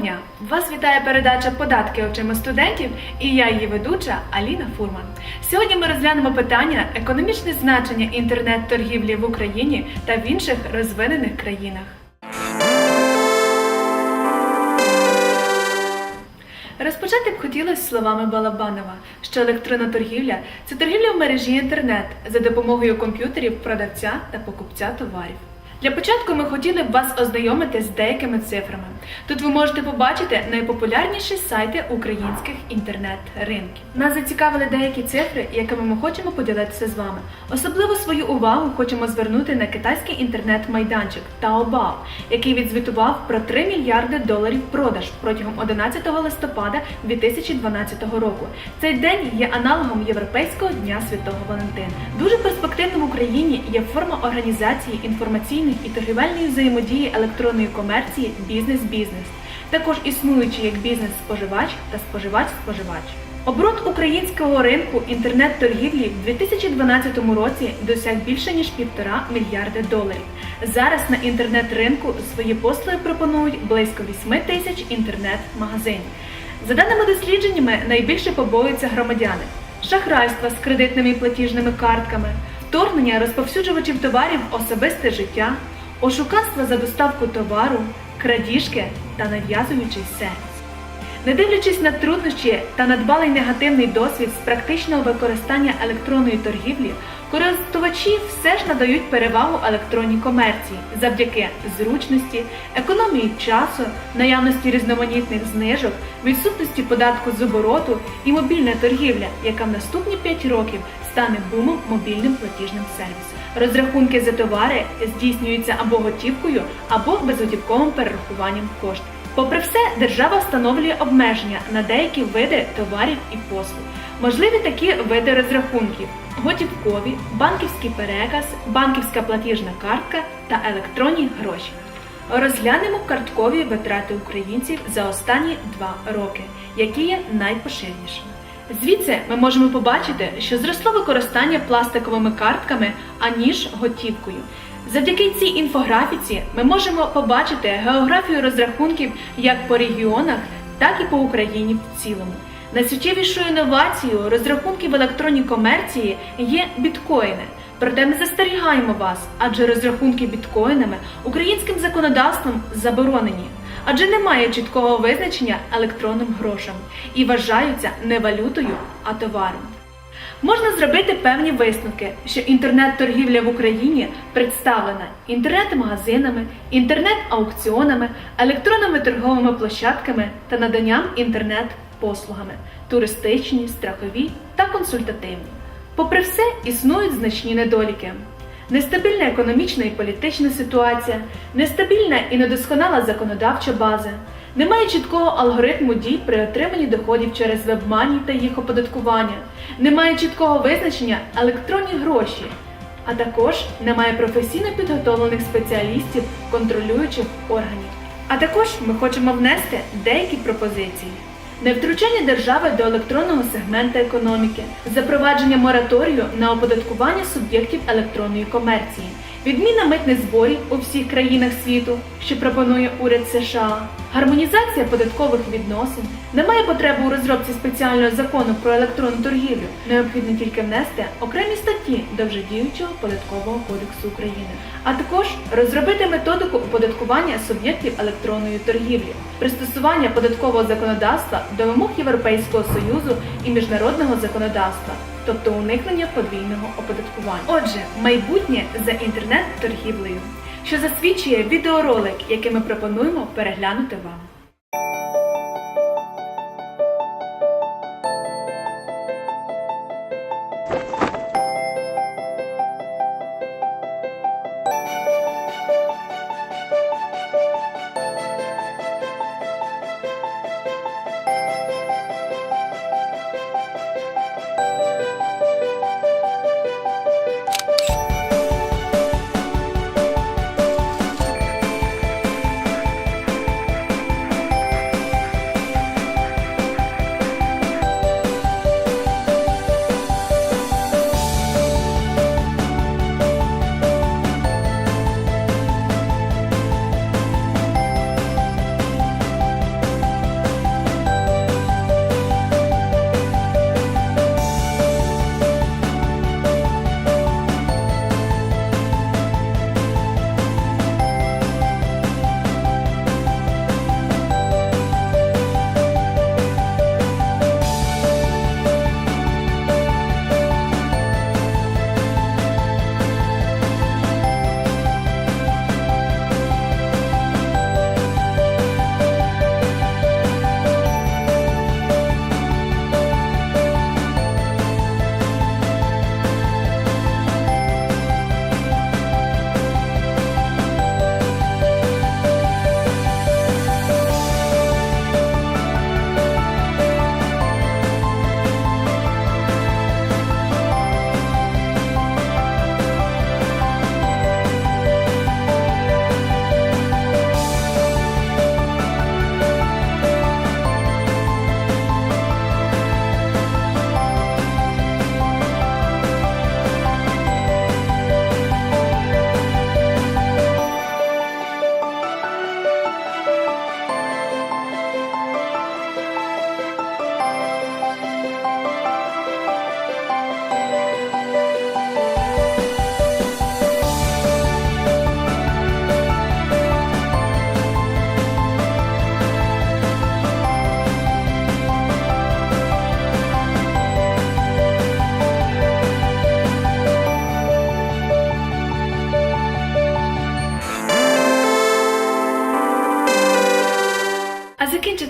дня! Вас вітає передача Податки очима студентів і я її ведуча Аліна Фурман. Сьогодні ми розглянемо питання економічне значення інтернет-торгівлі в Україні та в інших розвинених країнах. Розпочати б хотілося словами Балабанова, що електронна торгівля це торгівля в мережі інтернет за допомогою комп'ютерів продавця та покупця товарів. Для початку ми хотіли б вас ознайомити з деякими цифрами. Тут ви можете побачити найпопулярніші сайти українських інтернет-ринків. Нас зацікавили деякі цифри, якими ми хочемо поділитися з вами. Особливо свою увагу хочемо звернути на китайський інтернет-майданчик Taobao, який відзвітував про 3 мільярди доларів продаж протягом 11 листопада 2012 року. Цей день є аналогом Європейського дня Святого Валентина. Дуже перспективним в Україні є форма організації інформаційної і торгівельної взаємодії електронної комерції бізнес-бізнес, також існуючи як бізнес-споживач та споживач-споживач. Оборот українського ринку інтернет-торгівлі в 2012 році досяг більше ніж півтора мільярди доларів. Зараз на інтернет-ринку свої послуги пропонують близько 8 тисяч інтернет-магазинів. За даними дослідженнями, найбільше побоюються громадяни: шахрайства з кредитними і платіжними картками, вторгнення розповсюджувачів товарів особисте життя, ошуканства за доставку товару, крадіжки та нав'язуючий сервіс. Не дивлячись на труднощі та надбалий негативний досвід з практичного використання електронної торгівлі, користувачі все ж надають перевагу електронній комерції завдяки зручності, економії часу, наявності різноманітних знижок, відсутності податку з обороту і мобільна торгівля, яка в наступні 5 років стане бумом мобільним платіжним сервісом. Розрахунки за товари здійснюються або готівкою, або безготівковим перерахуванням коштів. Попри все, держава встановлює обмеження на деякі види товарів і послуг. Можливі такі види розрахунків: готівкові, банківський переказ, банківська платіжна картка та електронні гроші. Розглянемо карткові витрати українців за останні два роки, які є найпоширенішими. Звідси ми можемо побачити, що зросло використання пластиковими картками аніж готівкою. Завдяки цій інфографіці ми можемо побачити географію розрахунків як по регіонах, так і по Україні в цілому. Найсуттєвішою інновацією розрахунків в електронній комерції є біткоїни. Проте ми застерігаємо вас, адже розрахунки біткоїнами українським законодавством заборонені, адже немає чіткого визначення електронним грошам і вважаються не валютою, а товаром. Можна зробити певні висновки, що інтернет-торгівля в Україні представлена інтернет-магазинами, інтернет-аукціонами, електронними торговими площадками та наданням інтернет-послугами туристичні, страхові та консультативні. Попри все, існують значні недоліки. Нестабільна економічна і політична ситуація, нестабільна і недосконала законодавча база, немає чіткого алгоритму дій при отриманні доходів через вебмані та їх оподаткування, немає чіткого визначення електронні гроші, а також немає професійно підготовлених спеціалістів контролюючих органів. А також ми хочемо внести деякі пропозиції. Невтручання держави до електронного сегменту економіки, запровадження мораторію на оподаткування суб'єктів електронної комерції, відміна митних зборів у всіх країнах світу, що пропонує уряд США, гармонізація податкових відносин, немає потреби у розробці спеціального закону про електронну торгівлю. Необхідно тільки внести окремі статті до вже діючого податкового кодексу України, а також розробити методику оподаткування суб'єктів електронної торгівлі, пристосування податкового законодавства до вимог Європейського союзу і міжнародного законодавства. Тобто уникнення подвійного оподаткування. Отже, майбутнє за інтернет-торгівлею, що засвідчує відеоролик, який ми пропонуємо переглянути вам.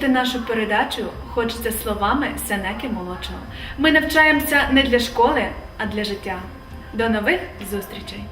Нашу передачу хочеться словами Сенеки молодшого. Ми навчаємося не для школи, а для життя. До нових зустрічей!